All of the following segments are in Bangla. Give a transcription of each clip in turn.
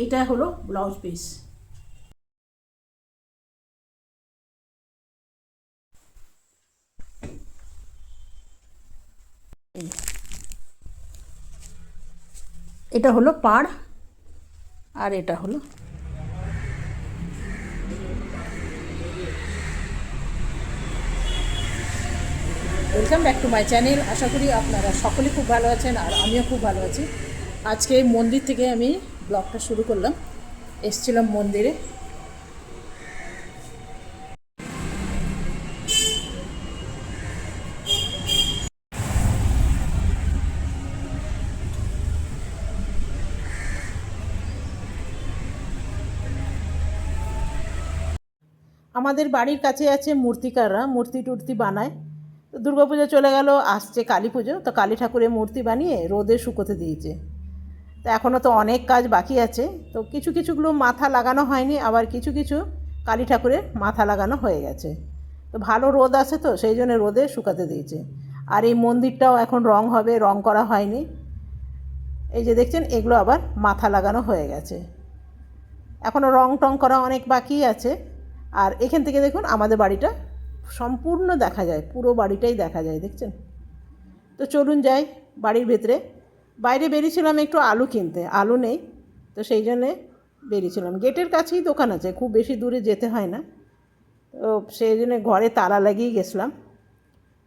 এইটা হলো ব্লাউজ পিস। এটা হলো পাড় আর এটা হলো welcome back to my channel আশা করি আপনারা সকলে খুব ভালো আছেন আর আমিও খুব ভালো আছি। আজকে মন্দির থেকে আমি ব্লগটা শুরু করলাম। এসছিলাম মন্দিরে। আমাদের বাড়ির কাছে আছে মূর্তিকাররা, মূর্তি টুর্তি বানায়। তো দুর্গাপুজো চলে গেল, আসছে কালী পুজো। তো কালী ঠাকুরের মূর্তি বানিয়ে রোদে শুকোতে দিয়েছে। তো এখনও তো অনেক কাজ বাকি আছে। তো কিছু কিছুগুলো মাথা লাগানো হয়নি, আবার কিছু কিছু কালী ঠাকুরের মাথা লাগানো হয়ে গেছে। তো ভালো রোদ আছে তো, সেই জন্য রোদে শুকাতে দিয়েছে। আর এই মন্দিরটাও এখন রং হবে, রং করা হয়নি। এই যে দেখছেন, এগুলো আবার মাথা লাগানো হয়ে গেছে। এখনও রং টং করা অনেক বাকি আছে। আর এখান থেকে দেখুন, আমাদের বাড়িটা সম্পূর্ণ দেখা যায়, পুরো বাড়িটাই দেখা যায়, দেখছেন? তো চলুন যাই বাড়ির ভেতরে। বাইরে বেরিয়েছিলাম একটু আলু কিনতে, আলু নেই, তো সেই জন্যে বেরিয়েছিলাম। গেটের কাছেই দোকান আছে, খুব বেশি দূরে যেতে হয় না। তো সেই জন্যে ঘরে তালা লাগিয়ে গেছিলাম।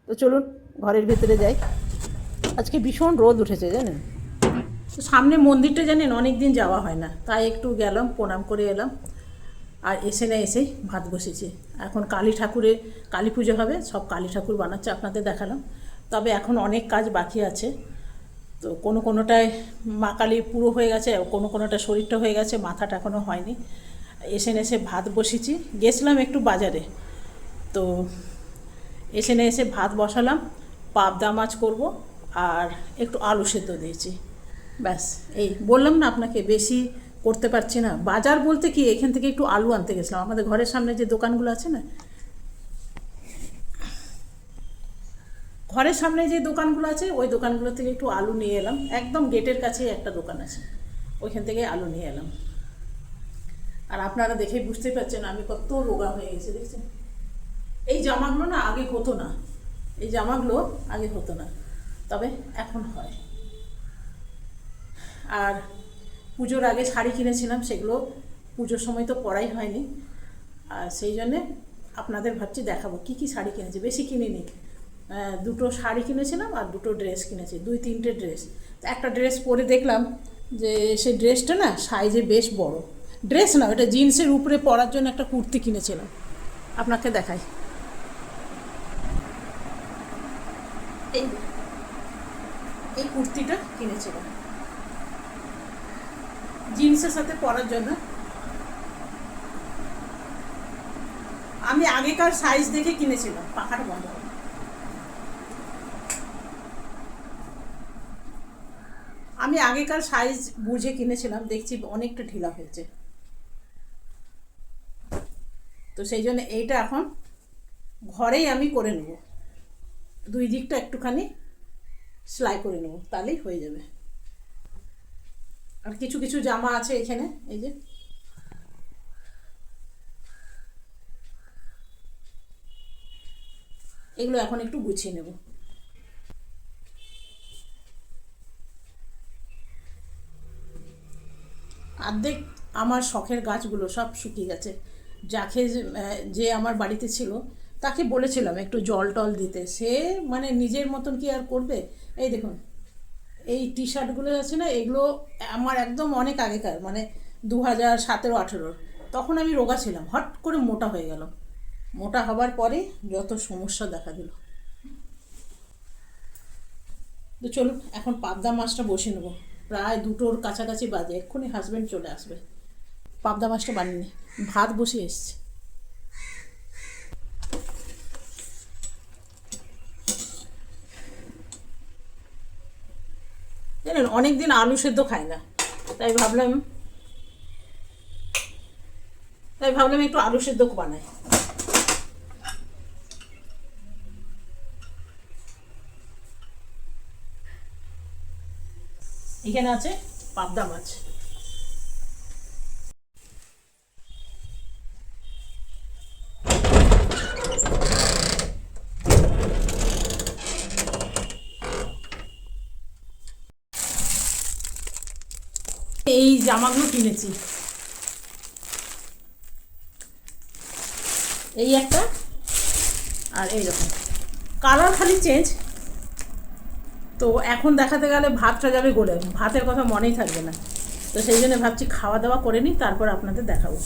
তো চলুন ঘরের ভেতরে যাই। আজকে ভীষণ রোদ উঠেছে, জানেন? তো সামনে মন্দিরটা, জানেন অনেক দিন যাওয়া হয় না। তাই একটু গেলাম, প্রণাম করে এলাম। আর এসে না এসেই ভাত বসেছি। এখন কালী ঠাকুরের কালী পুজো হবে, সব কালী ঠাকুর বানাচ্ছে, আপনাদের দেখালাম। তবে এখন অনেক কাজ বাকি আছে। তো কোনো কোনোটায় মা কালী পুরো হয়ে গেছে, কোনো কোনোটা শরীরটা হয়ে গেছে, মাথাটা এখনও হয়নি। এসে এসে ভাত বসেছি গেছিলাম একটু বাজারে। তো এসে এসে ভাত বসালাম, পাবদা মাছ করব আর একটু আলু সেদ্ধ দিয়েছি। ব্যাস, এই বললাম না আপনাকে, বেশি করতে পারছি না। বাজার বলতে কি, এখান থেকে একটু আলু আনতে গেছিলাম। আমাদের ঘরের সামনে যে দোকানগুলো আছে না ঘরের সামনে যে দোকানগুলো আছে, ওই দোকানগুলো থেকে একটু আলু নিয়ে এলাম। একদম গেটের কাছেই একটা দোকান আছে। ওইখান থেকে আলু নিয়ে এলাম। আর আপনারা দেখেই বুঝতেই পারছেন, আমি কত রোগা হয়ে গেছে, দেখছেন? এই জামাগুলো না আগে হতো না। এই জামাগুলো আগে হতো না। তবে এখন হয়। আর পুজোর আগে শাড়ি কিনেছিলাম, সেগুলো পুজোর সময় তো পরাই হয়নি। আর সেই জন্যে আপনাদের ভাবছি দেখাবো, কি কি শাড়ি কিনেছি? বেশি কিনিনি। দুটো শাড়ি কিনেছিলাম আর দুটো ড্রেস কিনেছি, দুই তিনটে ড্রেস তো একটা ড্রেস পরে দেখলাম যে সেই ড্রেসটা না সাইজে বেশ বড়। ড্রেস না, ওটা জিন্সের উপরে পরার জন্য একটা কুর্তি কিনেছিলাম। আপনাকে দেখাই। এই এই কুর্তিটা কিনেছিলাম। জিন্সের সাথে পরার জন্য। আমি আগেকার সাইজ দেখে কিনেছিলাম, পাখাটা বন্ধ আমি আগেকার সাইজ বুঝে কিনেছিলাম, দেখছি অনেকটা ঢিলা হয়েছে। তো সেই জন্য এইটা এখন ঘরেই আমি করে নেব। দুই দিকটা একটুখানি সেলাই করে নেব, তাহলেই হয়ে যাবে। আর কিছু কিছু জামা আছে এখানে, এই যে। এগুলো এখন একটু গুছিয়ে নেব। অর্ধেক আমার শখের গাছগুলো সব শুকিয়ে গেছে। যাকে যে আমার বাড়িতে ছিল, তাকে বলেছিলাম একটু জল টল দিতে। সে মানে নিজের মতন কি আর করবে? এই দেখুন, এই টি শার্টগুলো আছে না, এগুলো আমার একদম অনেক আগেকার মানে দু হাজার সতেরো, আঠেরোর। তখন আমি রোগা ছিলাম, হট করে মোটা হয়ে গেল। মোটা হবার পরে যত সমস্যা দেখা দিল। তো চলুন, এখন পাবদা মাছটা বসে নেব। প্রায় দুটোর কাছাকাছি বাজে। এক্ষুনি হাজব্যান্ড চলে আসবে। পাবদা মাছটা বানিয়ে। ভাত বসে এসছে। জানেন, অনেকদিন আলু সেদ্ধ খাই না। তাই ভাবলাম তাই ভাবলাম একটু আলু সেদ্ধ বানাই। এখানে আছে পাবদা মাছ। এই জামাগুলো কিনেছি। এই একটা আর এইরকম। কালার খালি চেঞ্জ তো এখন দেখাতে গেলে ভাতটা যাবে গলে ভাতের কথা মনেই থাকবে না। তো সেই জন্য ভাবছি খাওয়া দাওয়া করে নিই, তারপর আপনাদের দেখাবো।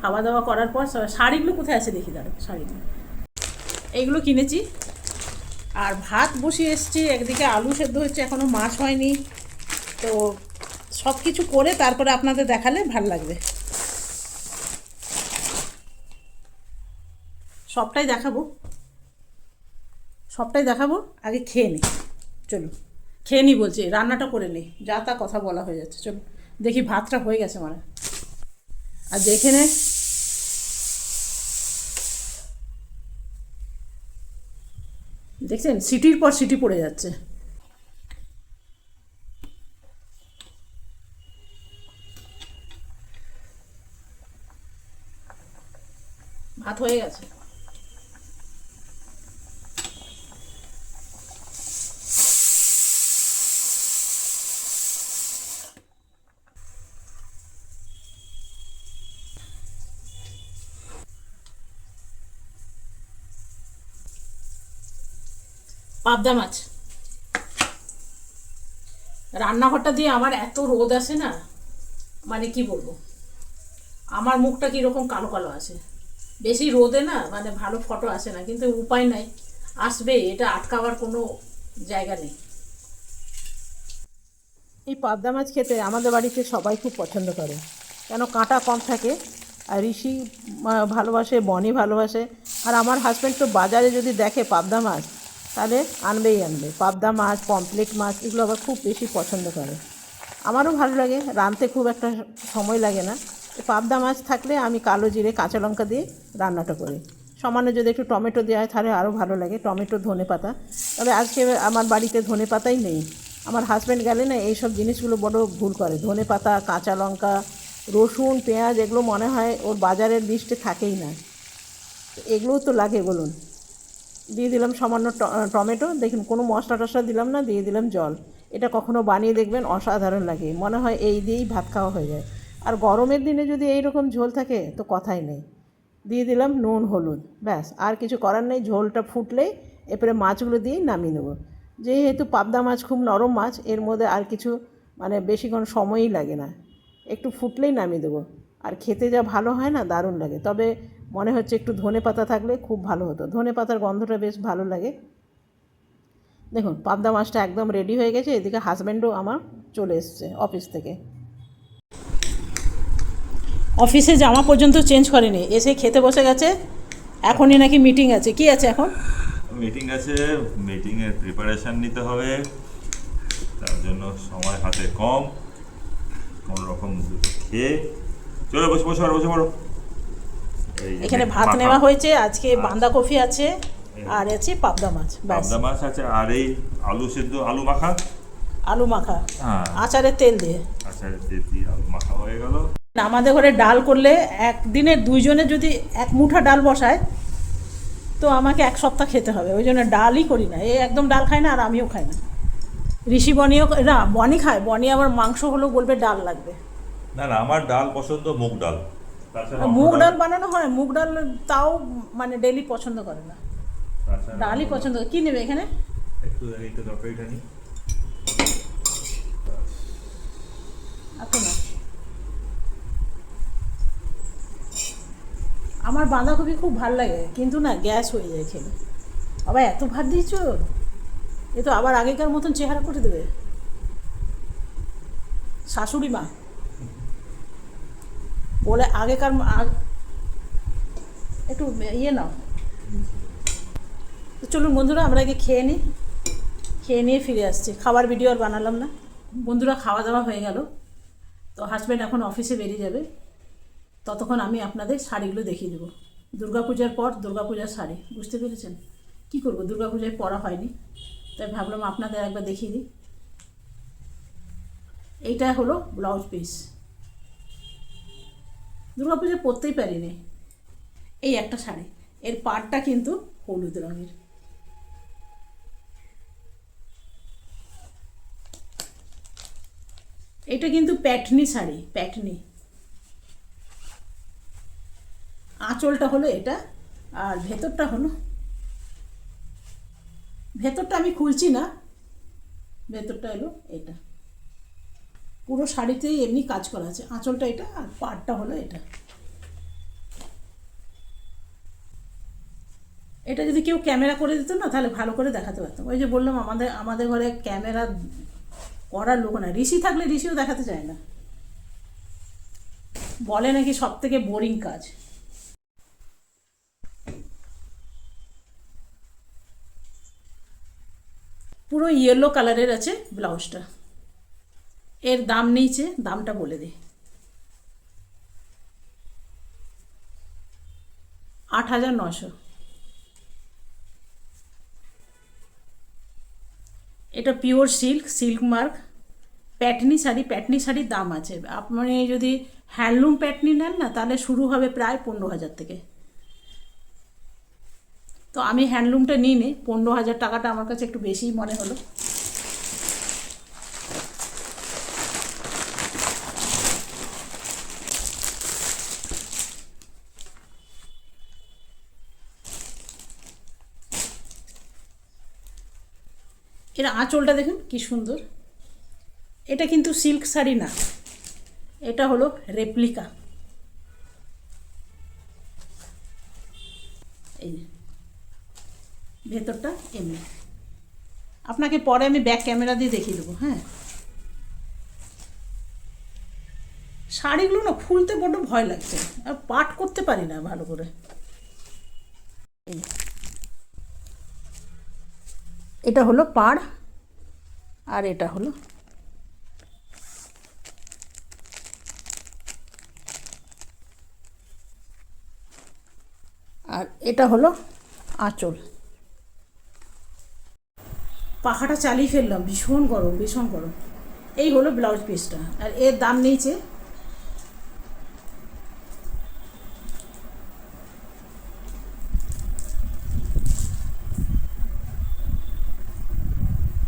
খাওয়া দাওয়া করার পর শাড়িগুলো কোথায় আছে দেখি দাঁড়ো শাড়িগুলো। এইগুলো কিনেছি। আর ভাত বসিয়ে এসছি, একদিকে আলু সেদ্ধ হচ্ছে এখনও মাছ হয়নি। তো সব কিছু করে তারপরে আপনাদের দেখালে ভালো লাগবে। সবটাই দেখাবো। সবটাই দেখাবো, আগে খেয়ে নিই চলো, খেয়ে নিই বলছি, রান্নাটা করে নিই যা তা কথা বলা হয়ে যাচ্ছে চলুন দেখি ভাতটা হয়ে গেছে মানে। আর দেখে নে। দেখছেন, সিটির পর সিটি পড়ে যাচ্ছে। ভাত হয়ে গেছে। পাবদা মাছ। রান্নাঘরটা দিয়ে আমার এত রোদ আসে না মানে কি বলব? আমার মুখটা কীরকম কালো কালো আছে? বেশি রোদে না মানে ভালো ফটো আসে না, কিন্তু উপায় নাই। আসবে, এটা আটকাবার কোনো জায়গা নেই। এই পাবদা মাছ খেতে আমাদের বাড়িতে সবাই খুব পছন্দ করে। কেন কাঁটা কম থাকে, আর ঋষি ভালোবাসে বনি ভালোবাসে। আর আমার হাজব্যান্ড তো বাজারে যদি দেখে পাবদা মাছ তাহলে আনবেই আনবে। পাবদা মাছ পমপ্লেট মাছ, এগুলো আবার খুব বেশি পছন্দ করে। আমারও ভালো লাগে, রাঁধতে খুব একটা সময় লাগে না। পাবদা মাছ থাকলে আমি কালো জিরে, কাঁচা লঙ্কা দিয়ে রান্নাটা করি। সমানে যদি একটু টমেটো দেওয়া হয় তাহলে আরও ভালো লাগে, টমেটো, ধনে পাতা। তবে আজকে আমার বাড়িতে ধনে পাতাই নেই। আমার হাজব্যান্ড গেলে না এইসব জিনিসগুলো বড় ভুল করে। ধনে পাতা, কাঁচা লঙ্কা, রসুন, পেঁয়াজ, এগুলো মনে হয় ওর বাজারের লিস্টে থাকেই না। এগুলোও তো লাগে বলুন। দিয়ে দিলাম সামান্য টমেটো। দেখুন, কোনো মশলা টশলা দিলাম না, দিয়ে দিলাম জল। এটা কখনো বানিয়ে দেখবেন অসাধারণ লাগে। মনে হয় এই দিয়েই ভাত খাওয়া হয়ে যায়। আর গরমের দিনে যদি এই রকম ঝোল থাকে, তো কথাই নেই। দিয়ে দিলাম নুন, হলুদ। ব্যাস, আর কিছু করার নেই। ঝোলটা ফুটলেই এরপরে মাছগুলো দিয়ে নামিয়ে নেব। যেহেতু পাবদা মাছ খুব নরম মাছ, এর মধ্যে আর কিছু মানে বেশিক্ষণ সময়ই লাগে না। একটু ফুটলেই নামিয়ে দেবো। আর খেতে যা ভালো হয় না, দারুণ লাগে। তবে মনে হচ্ছে একটু ধনে পাতা থাকলে খুব ভালো হতো। ধনে পাতার গন্ধটা বেশ ভালো লাগে। দেখুন পাবদা মাছটা একদম রেডি হয়ে গেছে এদিকে হাজব্যান্ডও আমার চলে এসছে অফিস থেকে। অফিসে জামা পর্যন্ত চেঞ্জ করেনি এসে খেতে বসে গেছে এখনই নাকি মিটিং আছে। কি আছে এখন? মিটিং আছে মিটিংয়ের প্রিপারেশন নিতে হবে তার জন্য সময় হাতে কম কোনো রকম খেয়ে চলো বসে বসে পড়ো বসে পড়ো। এখানে ভাত নেওয়া হয়েছে আজকে বাঁধাকপি আছে আর আছে পাবদা মাছ পাবদা মাছ আছে আর এই আলু সেদ্ধ আলু মাখা? আলু মাখা। হ্যাঁ। আচারের তেল দিয়ে। আচ্ছা দিয়ে দিয়ে আলু মাখা হয়ে গেল। আমাদের ঘরে ডাল করলে একদিনে দুইজনে যদি এক মুঠা ডাল বসায় তো আমাকে এক সপ্তাহ খেতে হবে। ওই জন্য ডালই করি না। এ একদম ডাল খায় না আর আমিও খাই না। ঋষি বনিও না বনি খায়। বনি আবার মাংস হলেও বলবে ডাল লাগবে। না না আমার ডাল পছন্দ মুগ ডাল। মুগ ডাল বানানো হয় মুগ ডাল তাও মানে ডেলি পছন্দ করে না। ডালই পছন্দ করে। কী নেবে এখানে? একটু তরকারিটা আমার বাঁধাকপি খুব ভালো লাগে কিন্তু না গ্যাস হয়ে যায় খেলে। আবার এত ভাত দিয়েছ? এ তো আবার আগেকার মতন চেহারা করে দেবে। শাশুড়ি মা। বলে আগেকার একটু ইয়ে নাও। চলুন বন্ধুরা, আমরা আগে খেয়ে নিই। খেয়ে নিয়ে ফিরে আসছি। খাবার ভিডিও আর বানালাম না। বন্ধুরা খাওয়া দাওয়া হয়ে গেল। তো হাজব্যান্ড এখন অফিসে বেরিয়ে যাবে। ততক্ষণ আমি আপনাদের শাড়িগুলো দেখিয়ে দেবো। দুর্গাপূজার পর দুর্গাপূজার শাড়ি। বুঝতে পেরেছেন? কী করব? দুর্গাপূজায় পরা হয়নি। তাই ভাবলাম আপনাদের একবার দেখিয়ে দিই। এইটা হলো ব্লাউজ পিস দুর্গাপূজায় পরতেই পারিনি। এই একটা শাড়ি। এর পাড়টা কিন্তু হলুদ রঙের। এটা কিন্তু প্যাটনি শাড়ি, প্যাটনি। আঁচলটা হলো এটা, আর ভেতরটা হলো। ভেতরটা আমি খুলছি না, ভেতরটা এলো এটা। পুরো শাড়িতেই এমনি কাজ করা আছে। আঁচলটা এটা আর পাড়টা হলো এটা। এটা যদি কেউ ক্যামেরা করে দিত না, তাহলে ভালো করে দেখাতে পারতাম। ওই যে বললাম, আমাদের আমাদের ঘরে ক্যামেরা করার লোক না ঋষি থাকলে ঋষিও দেখাতে চায় না। বলে নাকি সব থেকে বোরিং কাজ। পুরো ইয়েলো কালারের আছে ব্লাউজটা এর দাম নিয়েছে, দামটা বলে দিই আট হাজার নশো এটা পিওর সিল্ক সিল্ক মার্ক। প্যাটনি শাড়ি, প্যাটনি শাড়ির দাম আছে। আপনি যদি হ্যান্ডলুম প্যাটনি নেন না, তাহলে শুরু হবে প্রায় পনেরো হাজার থেকে। তো আমি হ্যান্ডলুমটা নিই নি পনেরো হাজার টাকাটা আমার কাছে একটু বেশিই মনে হলো। এর আঁচলটা দেখুন, কি সুন্দর। এটা কিন্তু সিল্ক শাড়ি না, এটা হলো রেপ্লিকা। এই ভেতরটা এমনি। আপনাকে পরে আমি ব্যাক ক্যামেরা দিয়ে দেখিয়ে দেবো হ্যাঁ। শাড়িগুলো না খুলতে বড্ড ভয় লাগছে, আর পাট করতে পারি না ভালো করে এই। এটা হলো পাড় আর এটা হলো আর এটা হলো আঁচল। পাখাটা চালিয়ে ফেললাম, ভীষণ গরম ভীষণ গরম। এই হলো ব্লাউজ পিসটা আর এর দাম নিয়েছে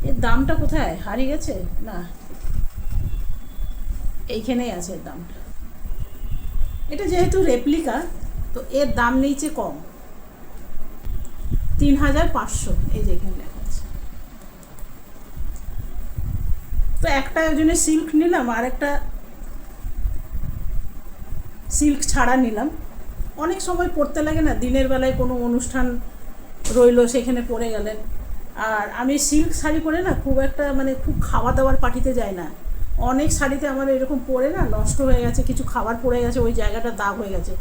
এর দামটা কোথায়? হারিয়ে গেছে? না। এইখানেই আছে এর দামটা। এটা যেহেতু রেপ্লিকা তো এর দাম নিয়েছে কম। তিন হাজার পাঁচশো, এই যে এখানে লেখা আছে। তো একটা জন্য সিল্ক নিলাম, আর একটা সিল্ক ছাড়া নিলাম। অনেক সময় পড়তে লাগে না, দিনের বেলায় কোনো অনুষ্ঠান রইল, সেখানে পড়ে গেলেন। আর আমি সিল্ক শাড়ি পরে না খুব একটা মানে খুব খাওয়া দাওয়ার পার্টিতে যাই না। অনেক শাড়িতে আমার এরকম পরে না নষ্ট হয়ে গেছে, কিছু খাবার পড়ে গেছে, ওই জায়গাটা দাগ হয়ে গেছে।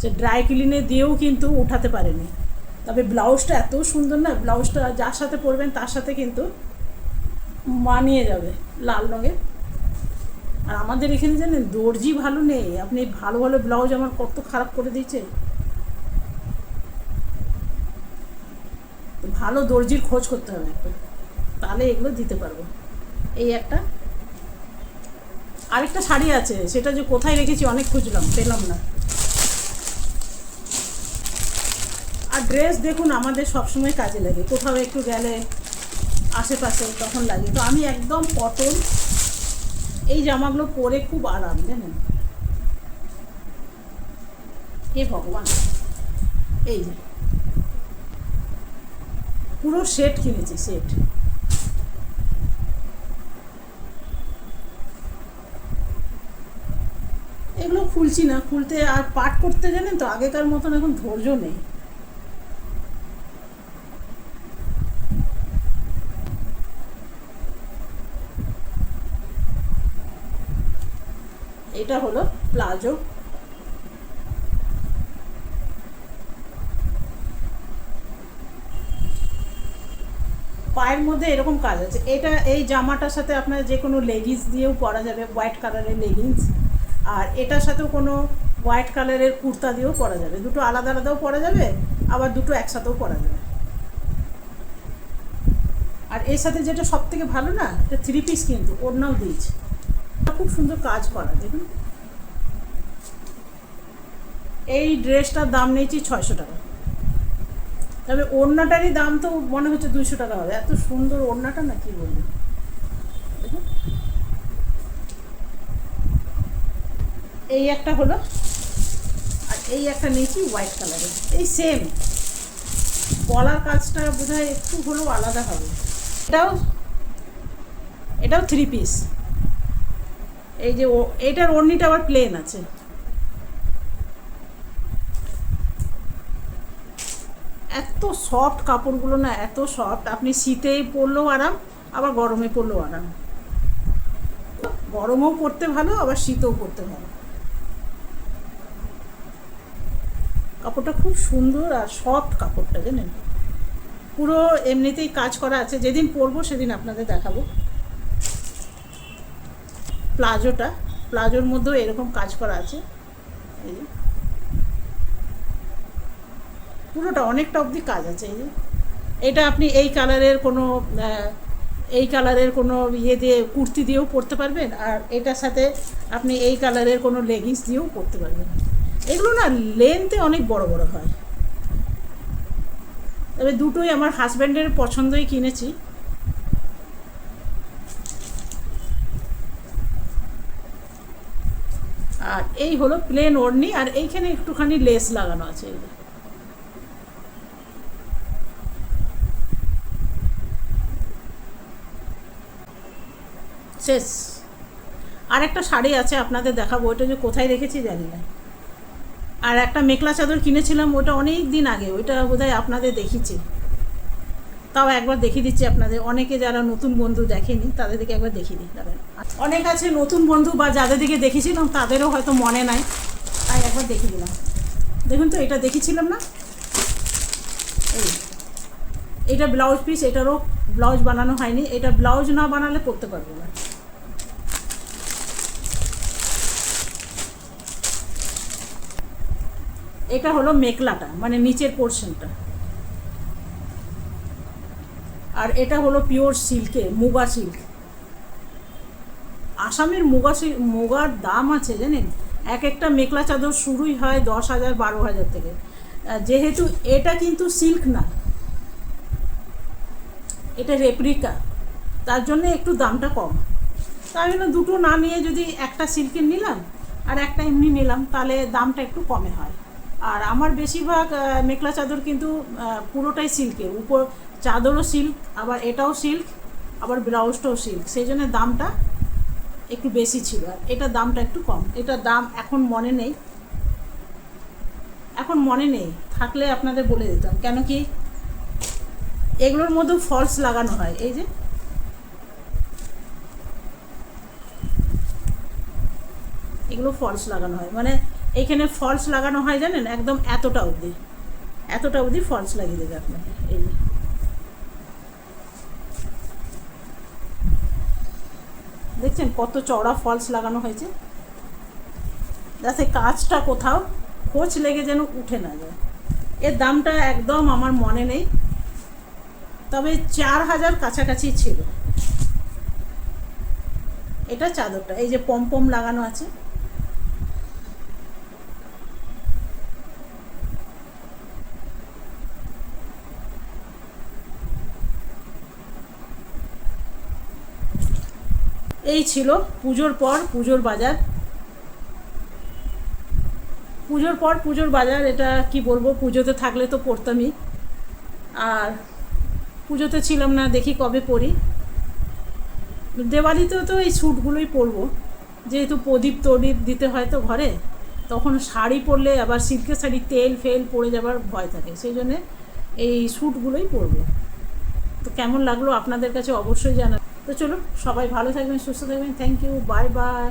সে ড্রাই ক্লিনে দিয়েও কিন্তু উঠাতে পারেনি। তবে ব্লাউজটা এত সুন্দর না, ব্লাউজটা যার সাথে পরবেন তার সাথে কিন্তু মানিয়ে যাবে লাল রঙের। আর আমাদের এখানে জানেন দর্জি ভালো নেই। আপনি ভালো ভালো ব্লাউজ আমার কত খারাপ করে দিয়েছে। ভালো দর্জির খোঁজ করতে হবে। তাহলে এগুলো দিতে পারব। এই একটা। আরেকটা শাড়ি আছে, সেটা যে কোথায় রেখেছি অনেক খুঁজলাম, পেলাম না। আর ড্রেস দেখুন, আমাদের সবসময় কাজে লাগে। কোথাও একটু গেলে আশেপাশে তখন লাগে। তো আমি একদম পটল এই জামাগুলো পরে খুব আরাম, জানেন? হে ভগবান। এই যে। পুরো সেট কিনেছি সেট এগুলো খুলছি না, খুলতে আর পাট করতে জানেন তো, আগেকার মতন এখন ধৈর্য নেই। এটা হলো প্লাজো পায়ের মধ্যে এরকম কাজ আছে। এটা, এই জামাটার সাথে আপনার যে কোনো লেগিংস দিয়েও পরা যাবে, হোয়াইট কালারের লেগিংস। আর এটার সাথেও কোনো হোয়াইট কালারের কুর্তা দিয়েও পরা যাবে। দুটো আলাদা আলাদাও পরা যাবে, আবার দুটো একসাথেও পরা যাবে। আর এর সাথে যেটা সব থেকে ভালো না, এটা থ্রি পিস কিন্তু, ওড়নাও দিয়েছে। খুব সুন্দর কাজ করা, দেখুন। এই ড্রেসটার দাম নিয়েছি ছয়শো টাকা। তবে ওড়নাটারই দাম তো মনে হচ্ছে দুইশো টাকা হবে। এত সুন্দর ওড়নাটা না কি বলব? এই একটা হলো, আর এই একটা নিয়েছি হোয়াইট কালারের এই সেম গলার কাজটা বোধহয় একটু হলেও আলাদা হবে। এটাও এটাও থ্রি পিস এই যে এটার ওড়নিটা আবার প্লেন আছে এত সফট কাপড়গুলো না এত সফট আপনি শীতেই পরলেও আরাম, আবার গরমে পরলেও আরাম। গরমেও পরতে ভালো, আবার শীতেও পরতে ভালো। কাপড়টা খুব সুন্দর আর সফট কাপড়টা জানেন? পুরো এমনিতেই কাজ করা আছে, যেদিন পরবো সেদিন আপনাদের দেখাবো। প্লাজোটা, প্লাজোর মধ্যেও এরকম কাজ করা আছে। এই পুরোটা অনেকটা অবধি কাজ আছে, এই যে। এটা আপনি এই কালারের কোনো এই কালারের কোনো ইয়ে দিয়ে, কুর্তি দিয়েও পরতে পারবেন, আর এটার সাথে আপনি এই কালারের কোনো লেগিংস দিয়েও পরতে পারবেন। এগুলো না লেন্থে অনেক বড় বড় হয়। তবে দুটোই আমার হাজব্যান্ডের পছন্দই কিনেছি। আর এই হলো প্লেন ওড়নি আর এইখানে একটুখানি লেস লাগানো আছে। এই শেষ আর একটা শাড়ি আছে আপনাদের দেখাবো, ওইটা যে কোথায় রেখেছি জানি না। আর একটা মেখলা চাদর কিনেছিলাম, ওটা অনেক দিন আগে, ওইটা বোধহয় আপনাদের দেখিয়েছি। তাও একবার দেখিয়ে দিচ্ছি আপনাদের। অনেকে যারা নতুন বন্ধু দেখেনি, তাদেরকে একবার দেখিয়ে দিই, দাঁড়ান। অনেক আছে নতুন বন্ধু বা যাদের দিকে দেখেছিলাম, তাদেরও হয়তো মনে নাই। তাই একবার দেখিয়ে দিলাম। দেখুন তো, এটা দেখেছিলাম না? এই। এটা ব্লাউজ পিস, এটারও ব্লাউজ বানানো হয়নি। এটা ব্লাউজ না বানালে পরতে পারব না। এটা হলো মেকলাটা মানে নিচের পোর্শনটা আর এটা হলো পিওর সিল্কে মুগা সিল্ক আসামের মুগা সিল্ক মুগার দাম আছে জানেন? এক একটা মেখলা চাদর শুরুই হয় দশ হাজার, বারো হাজার থেকে। যেহেতু এটা কিন্তু সিল্ক না, এটা রেপ্রিকা তার জন্য একটু দামটা কম। তাই জন্য দুটো না নিয়ে যদি একটা সিল্কের নিলাম, আর একটা এমনি নিলাম, তাহলে দামটা একটু কমে হয়। আর আমার বেশিরভাগ মেখলা চাদর কিন্তু পুরোটাই সিল্কের। উপর চাদরও সিল্ক, আবার এটাও সিল্ক, আবার ব্লাউজটাও সিল্ক। সেই জন্য দামটা একটু বেশি ছিল। আর এটার দামটা একটু কম। এটার দাম এখন মনে নেই। এখন মনে নেই। থাকলে আপনাদের বলে দিতাম। কেন কি এগুলোর মধ্যেও ফলস লাগানো হয়। এই যে এগুলো ফলস লাগানো হয়। মানে এইখানে ফলস লাগানো হয় জানেন? একদম এতটা অবধি। এতটা অবধি ফলস লাগিয়ে দেবে আপনাকে। এই দেখছেন কত চওড়া ফলস লাগানো হয়েছে? যাতে কাজটা কোথাও খোঁচ লেগে যেন উঠে না যায়। এর দামটা একদম আমার মনে নেই। তবে চার হাজার কাছাকাছি ছিল। এটা চাদরটা। এই যে পমপম লাগানো আছে। এই ছিল পুজোর পর পুজোর বাজার। পুজোর পর পুজোর বাজার, এটা কি বলব, পুজোতে থাকলে তো পড়তামই। আর পুজোতে ছিলাম না, দেখি কবে পড়ি। দেওয়ালিতেও তো এই স্যুটগুলোই পরবো। যেহেতু প্রদীপ তদীপ দিতে হয় তো ঘরে, তখন শাড়ি পরলে আবার সিল্কের শাড়ি, তেল ফেল পড়ে যাবার ভয় থাকে। সেই জন্যে এই স্যুটগুলোই পরবো। তো কেমন লাগল আপনাদের কাছে অবশ্যই জানা তো চলুন সবাই ভালো থাকবেন সুস্থ থাকবেন থ্যাংক ইউ বাই বাই